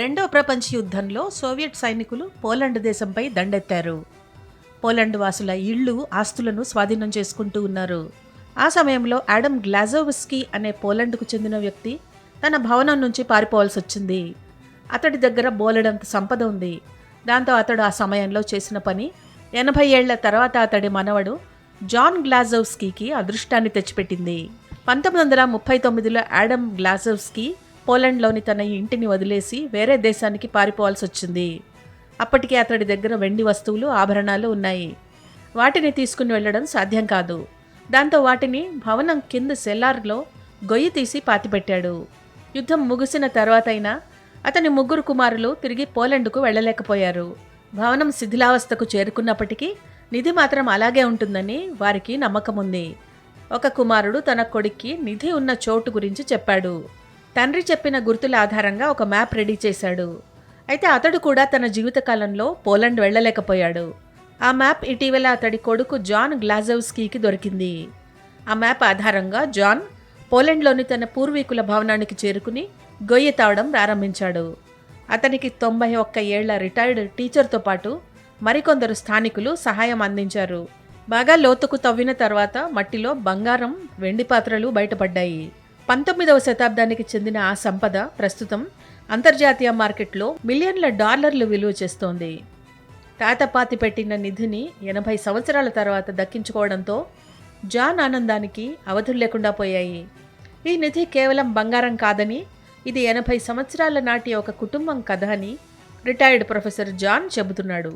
రెండో ప్రపంచ యుద్ధంలో సోవియట్ సైనికులు పోలాండ్ దేశంపై దండెత్తారు. పోలాండ్ వాసుల ఇళ్ళు ఆస్తులను స్వాధీనం చేసుకుంటూ ఉన్నారు. ఆ సమయంలో యాడమ్ గ్లాజోవస్కీ అనే పోలాండ్కు చెందిన వ్యక్తి తన భవనం నుంచి పారిపోవాల్సి వచ్చింది. అతడి దగ్గర బోలెడంత సంపద ఉంది. దాంతో అతడు ఆ సమయంలో చేసిన పని ఎనభై ఏళ్ళ తర్వాత అతడి మనవడు జాన్ గ్లాజోవ్స్కీకి అదృష్టాన్ని తెచ్చిపెట్టింది. పంతొమ్మిది వందల ముప్పై తొమ్మిదిలో యాడమ్ గ్లాజోవ్స్కీ పోలాండ్లోని తన ఇంటిని వదిలేసి వేరే దేశానికి పారిపోవాల్సి వచ్చింది అప్పటికే అతడి దగ్గర వెండి వస్తువులు ఆభరణాలు ఉన్నాయి. వాటిని తీసుకుని వెళ్ళడం సాధ్యం కాదు. దాంతో వాటిని భవనం కింద సెల్లార్లో గొయ్యి తీసి పాతిపెట్టాడు. యుద్ధం ముగిసిన తర్వాతైనా అతని ముగ్గురు కుమారులు తిరిగి పోలాండ్కు వెళ్ళలేకపోయారు. భవనం శిథిలావస్థకు చేరుకున్నప్పటికీ నిధి మాత్రం అలాగే ఉంటుందని వారికి నమ్మకం ఉంది ఒక కుమారుడు తన కొడుక్కి నిధి ఉన్న చోటు గురించి చెప్పాడు. తండ్రి చెప్పిన గుర్తుల ఆధారంగా ఒక మ్యాప్ రెడీ చేశాడు. అయితే అతడు కూడా తన జీవితకాలంలో పోలాండ్ వెళ్ళలేకపోయాడు. ఆ మ్యాప్ ఇటీవల అతడి కొడుకు జాన్ గ్లాజవ్స్కీకి దొరికింది. ఆ మ్యాప్ ఆధారంగా జాన్ పోలాండ్లోని తన పూర్వీకుల భవనానికి చేరుకుని గొయ్యి తావడం ప్రారంభించాడు. అతనికి తొంభై ఒక్క ఏళ్ళ రిటైర్డ్ టీచర్తో పాటు మరికొందరు స్థానికులు సహాయం అందించారు. బాగా లోతుకు తవ్విన తర్వాత మట్టిలో బంగారం వెండి పాత్రలు బయటపడ్డాయి. పంతొమ్మిదవ శతాబ్దానికి చెందిన ఆ సంపద ప్రస్తుతం అంతర్జాతీయ మార్కెట్లో మిలియన్ల డాలర్లు విలువ చేస్తోంది. తాతపాతి పెట్టిన నిధిని ఎనభై సంవత్సరాల తర్వాత దక్కించుకోవడంతో జాన్ ఆనందానికి అవధులు లేకుండా పోయాయి. ఈ నిధి కేవలం బంగారం కాదని ఇది ఎనభై సంవత్సరాల నాటి ఒక కుటుంబం కథ అని రిటైర్డ్ ప్రొఫెసర్ జాన్ చెబుతున్నాడు.